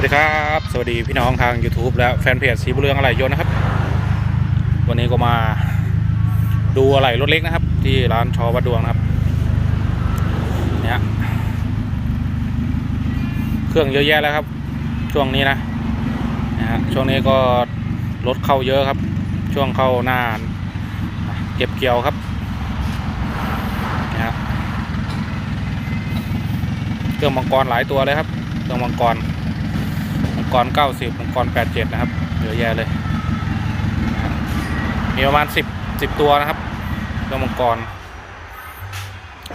วัสดีครับ สวัสดีพี่น้องทาง YouTube และแฟนเพจสีบุเรืองอะไหล่ยนต์นะครับ วันนี้ก็มาดูอะไหล่รถเล็กนะครับ ที่ร้านชอวัดดวงนะครับเนี่ยเครื่องเยอะแยะแล้วครับ ช่วงนี้นะนะฮะช่วงนี้ก็รถเข้าเยอะครับ ช่วงเข้าหน้าเก็บเกี่ยวครับนะฮะเครื่องมังกรหลายตัวเลยครับเครื่องมังกร งกร90มังกร87นะครับเยอะแยะเลย มีประมาณ10 10ตัวนะครับเครื่องมังกร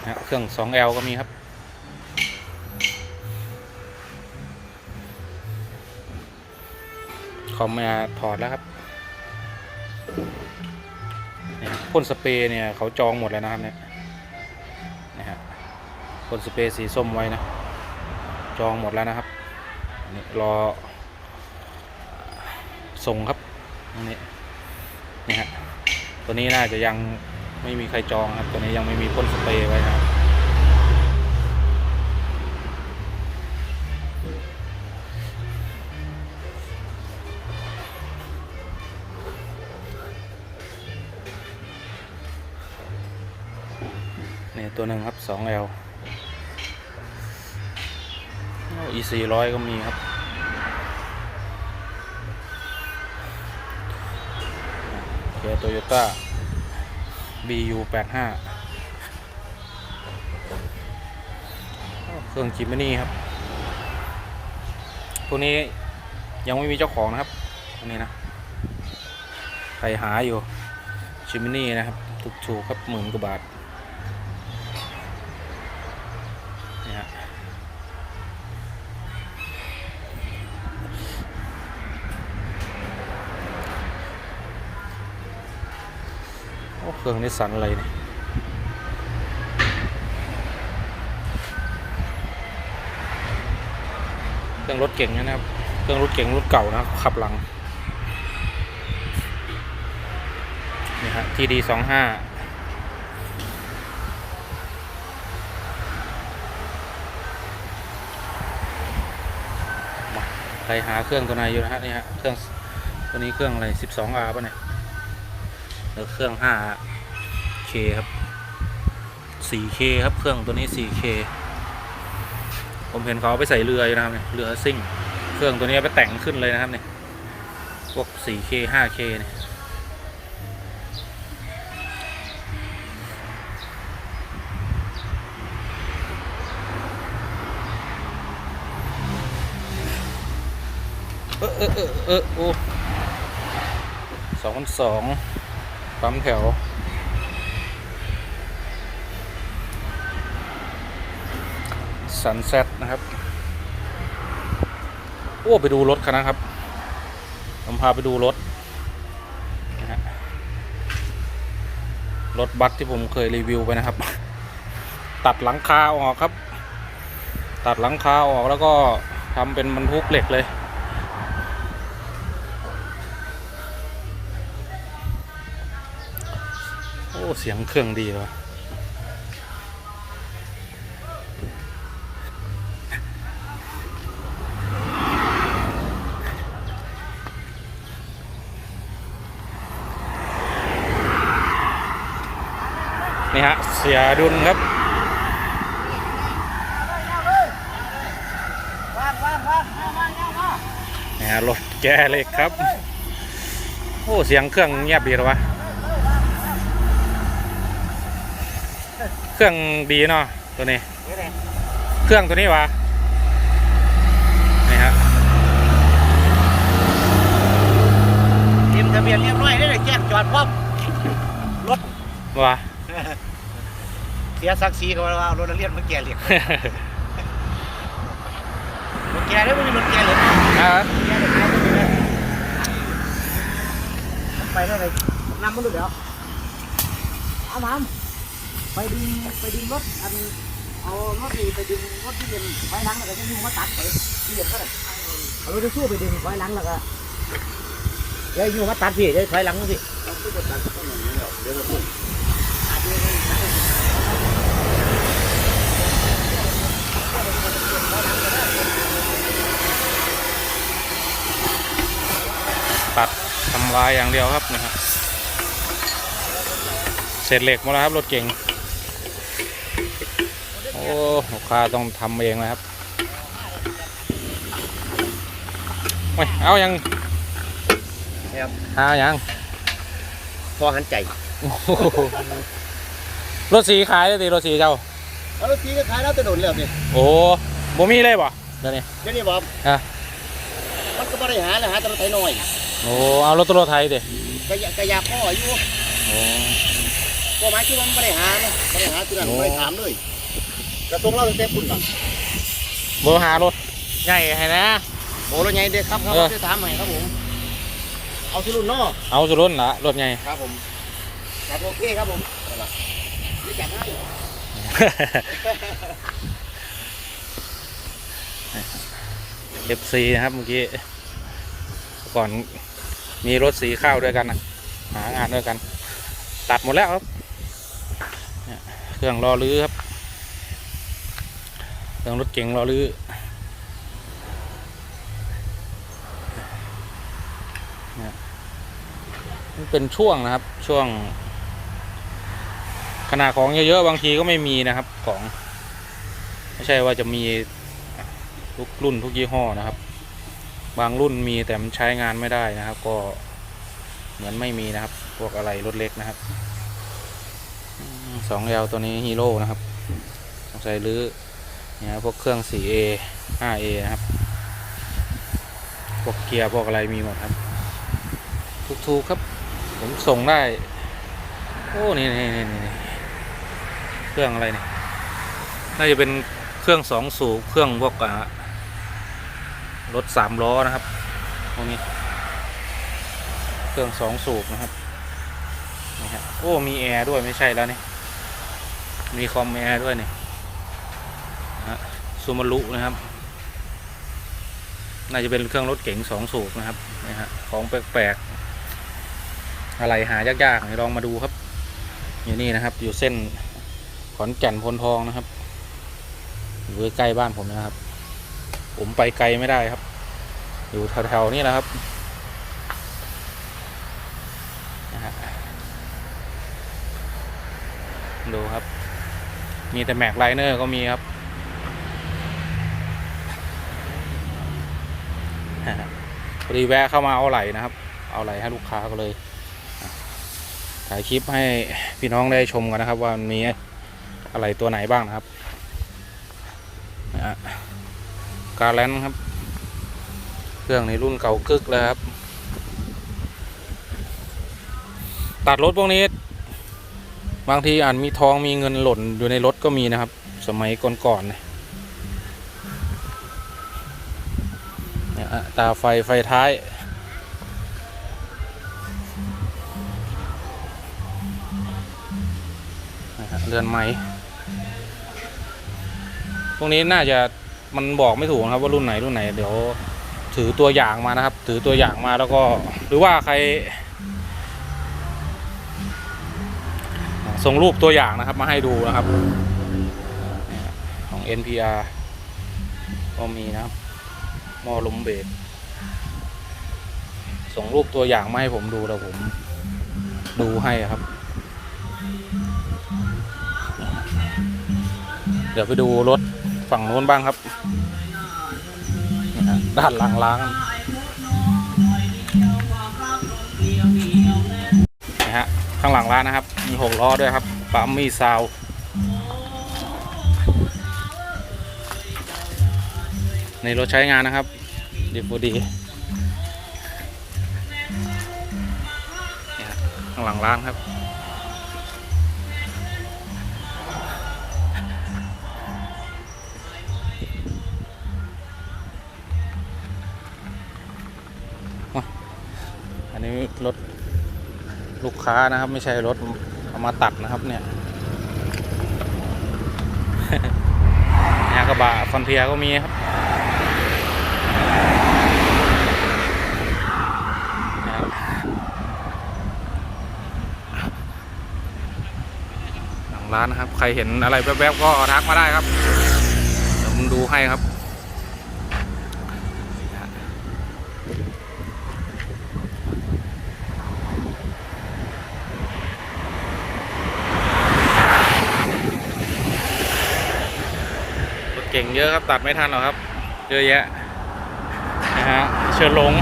นะเครื่อง 2L ก็มีครับคอมมาถอดแล้วครับนี่ยพ่นสเปรย์เนี่ยเขาจองหมดแล้วนะครับเนี่ยนะฮะพ่นสเปรย์สีส้มไว้นะ จองหมดแล้วนะครับ นี่รอส่งครับนนี่นี่ฮะตัวนี้น่าจะยังไม่มีใครจองครับ ตัวนี้ยังไม่มีพ่นสเปรย์ไว้ครับนี่ตัวหนึ่งครับ 2L e 4 0 0ก็มีครับ เกียร์โตโยต้า BU 85เครื่องจิมมานี่ครับตัวนี้ยังไม่มีเจ้าของนะครับตัวนี้นะ ใครหาอยู่จิมนี่นะครับ ถูกๆครับหมื่นกว่าบาท รื่องนิสสันอะไรเนี่ยเครื่องรถเก่งนะครับ เครื่องรถเก่งรุ่นเก่านะขับหลัง นี่ฮะทีดีสองห้าใครหาเครื่องตัวไหนอยู่นะฮะนี่ฮะเครื่องตัวนี้เครื่องอะไร 12R ป่ะเนี่ยแล้วเครื่อง 5K ครับ 4K ครับเครื่องตัวนี้ 4K ผมเห็นเขาไปใส่เรืออยู่นะครับเนี่ยเรือซิ่ง เครื่องตัวนี้ไปแต่งขึ้นเลยนะครับเนี่ยพวก 4K 5K เนี่ยเออเออเออเออโอ้สองพันสองปั๊มแถว สันเซ็ตนะครับ โอ้ ไปดูรถคันนะครับ ผมพาไปดูรถนะฮะรถบัสที่ผมเคยรีวิวไปนะครับ ตัดหลังคาออกครับ ตัดหลังคาออกแล้วก็ทำเป็นบรรทุกเหล็กเลย โอ้ เสียงเครื่องดีเลย นี่ฮะ เสียดุลครับนี่ฮะรถแกเหล็กครับ โอ้เสียงเครื่องเงียบดีหรอวะ เครื่องดีเนาะตัวนี้ เครื่องตัวนี้วะนี่ฮะเตรียมทะเบียนเรียบร้อยได้เลยแจ้งจอดพร้อมวะ เสียศักดิ์ศรีเขาว่าเอารถนักเรียนมาแก่เหลียกรถแก่ได้ไม่ใช่รถแก่เหลียกอ่าแก่เหลียกแก่เหลียกไปได้เลยนำมันดูเดี๋ยวเอามาไปดึงไปดึงรถอันเอารถนี่ไปดึงรถที่เป็นไฟหลังแล้วก็จะยุ่งมาตัดไปที่เดียวก็ได้เอารถที่สู้ไปดึงไฟหลังแล้วก็เดี๋ยวยุ่งมาตัดพี่เดี๋ยวไฟหลังพี่ ลายอย่างเดียวครับนะครับเศษเหล็กหมาแล้วครับรถเก่งโอ้ลูกค้าต้องทำเองนะครับเว้ยเอายังครับหายังพอหันใจโอ้โหรถสีขายเลยดิรถสีเจ้าเอารถทีก็ขายแล้วแต่โดนแล้วนี่โอ้บ่มีเลยบ่เดี๋ยวนี้เดี๋ยวนี้บอกอะ มันก็ไม่ได้หาเลยหาแต่รถไถน้อยโอ้เอารถตัวรถไทยดิกระยะกระยาพ่ออยู่โอ้ก็หมายคือว่ามันไม่ได้หาเนาะไม่ได้หาตัวนั้นโอ้ไม่ได้ถามเลยกระทรวงเราตั้งแต่ปุ่นก่อนบ่หารถใหญ่ให้นะ โอ้รถใหญ่เด็กครับครับเออ จะถามใหม่ครับผม เอาที่รุ่นเนาะเอาสุรุ่นละรถใหญ่ ครับผมครับโอเคครับผมเอาล่ะนี่จัดให้เอฟซีนะครับเมื่อกี้ ก่อนมีรถสีข้าวด้วยกันนะหางานด้วยกัน ตัดหมดแล้วครับเครื่องรอรื้อครับเครื่องรถเก๋งรอรื้อเนี่ยเป็นช่วงนะครับช่วง ขนาดของเยอะๆบางทีก็ไม่มีนะครับของ ไม่ใช่ว่าจะมีทุกรุ่นทุกยี่ห้อนะครับ บางรุ่นมีแต่มันใช้งานไม่ได้นะครับ ก็เหมือนไม่มีนะครับ พวกอะไรรถเล็กนะครับสองยาวตัวนี้ฮีโร่นะครับสงสัยรื้อเนี่ยพวกเครื่อง 4A 5A นะครับ พวกเกียร์พวกอะไรมีหมดครับถูกๆครับ ผมส่งได้ โอ้ นี่นี่นี่นี่เครื่องอะไรเนี่ยน่าจะเป็นเครื่องสองสูบเครื่องพวกอ่า รถสามล้อนะครับพวกนี้ เครื่องสองสูบนะครับนี่ฮะโอ้มีแอร์ด้วยไม่ใช่แล้วนี่มีคอมแอร์ด้วยนี่ฮะซูมารุนะครับ น่าจะเป็นเครื่องรถเก๋งสองสูบนะครับนี่ฮะของแปลกๆ อะไรหายากๆลองมาดูครับ อยู่นี่นะครับ อยู่เส้นขอนแก่นพลทองนะครับอยู่ใกล้บ้านผมนะครับ ผมไปไกลไม่ได้ครับ อยู่แถวๆนี้แหละครับดูครับ มีแต่แม็กไลเนอร์ก็มีครับพอดีแวะเข้ามาเอาไหลนะครับ เอาไหลให้ลูกค้าก็เลย ถ่ายคลิปให้พี่น้องได้ชมกันนะครับ ว่ามันมีอะไรตัวไหนบ้างนะครับนะ กาแลนครับ เครื่องในรุ่นเก่ากึกเลยครับ ตัดรถพวกนี้ บางทีอาจมีทองมีเงินหล่นอยู่ในรถก็มีนะครับ สมัยก่อนๆเนี่ยเนี่ยฮะตาไฟไฟท้ายเรือนไม้พวกนี้น่าจะ มันบอกไม่ถูกครับว่ารุ่นไหนรุ่นไหน เดี๋ยวถือตัวอย่างมานะครับ ถือตัวอย่างมาแล้วก็ หรือว่าใคร ส่งรูปตัวอย่างนะครับมาให้ดูนะครับของ NPR ก็มีนะครับมอลมเบรกส่งรูปตัวอย่างมาให้ผมดูแล้วผมดูให้ครับ เดี๋ยวไปดูรถ ฝั่งโน้นบ้างครับด้านหลังล้างนะฮะข้างหลังร้านนะครับ มีหกล้อด้วยครับปั๊มมีซาวในรถใช้งานนะครับ ดีฟูดีข้างหลังร้านครับ อันนี้รถลูกค้านะครับ ไม่ใช่รถเอามาตัดนะครับเนี่ยเนี่ยกระบะฟอนเทียก็มีครับหลังร้านนะครับ ใครเห็นอะไรแวบๆก็ทักมาได้ครับเดี๋ยวผมดูให้ครับ ก่งเยอะครับตัดไม่ทันหรอกครับเยอะแยะนะฮะเชิญหลง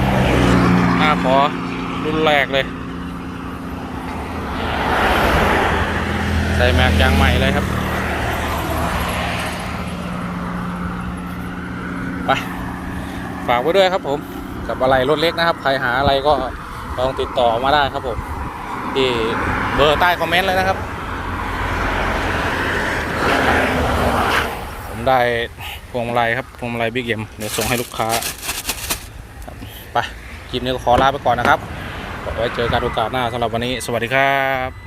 หน้าขอรุ่นแรกเลย ใส่แม็กยางใหม่เลยครับ ไป ฝากไว้ด้วยครับผมกับอะไรรถเล็กนะครับ ใครหาอะไรก็ลองติดต่อมาได้ครับผมที่เบอร์ใต้คอมเมนต์เลยนะครับ ผม ได้พวงมาลัยครับพวงมาลัยบิ๊กเอ็มเดี๋ยวส่งให้ลูกค้าไปคลิปนี้ก็ขอลาไปก่อนนะครับไว้เจอกันโอกาสหน้าสำหรับวันนี้ สวัสดีครับ